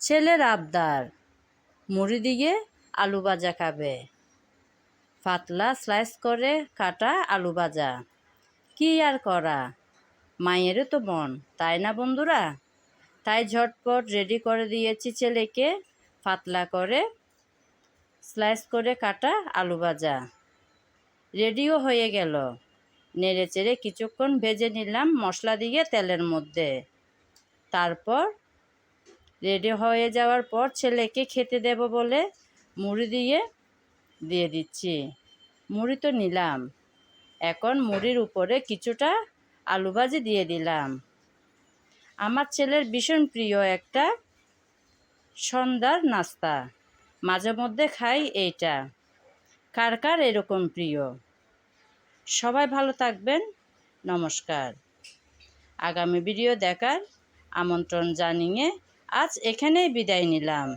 ছেলের আবদার। মুড়ি দিয়ে আলু ভাজা খাবে। পাতলা স্লাইস করে কাটা আলু ভাজা। কি আর করা? মায়েরও তো মন, তাই না বন্ধুরা? তাই ঝটপট রেডি করে দিয়েছি ছেলেকে। পাতলা করে স্লাইস করে কাটা আলু ভাজা। রেডিও হয়ে গেল। নেড়ে চেড়ে কিছুক্ষণ ভেজে নিলাম মশলা দিয়ে তেলের মধ্যে। তারপর রেডি হয়ে যাওয়ার পর ছেলেকে খেতে দেব বলে মুড়ি দিয়ে দিয়ে দিচ্ছি। মুড়ি তো নিলাম। এখন মুড়ির উপরে কিছুটা আলু ভাজি দিয়ে দিলাম। আমার ছেলের ভীষণ প্রিয় একটা সন্ধ্যার নাস্তা। মাঝে মধ্যে খাই এইটা। কার কার এরকম প্রিয়? সবাই ভালো থাকবেন। নমস্কার। আগামী ভিডিও দেখার আমন্ত্রণ জানিয়ে আজ এখানেই বিদায় নিলাম।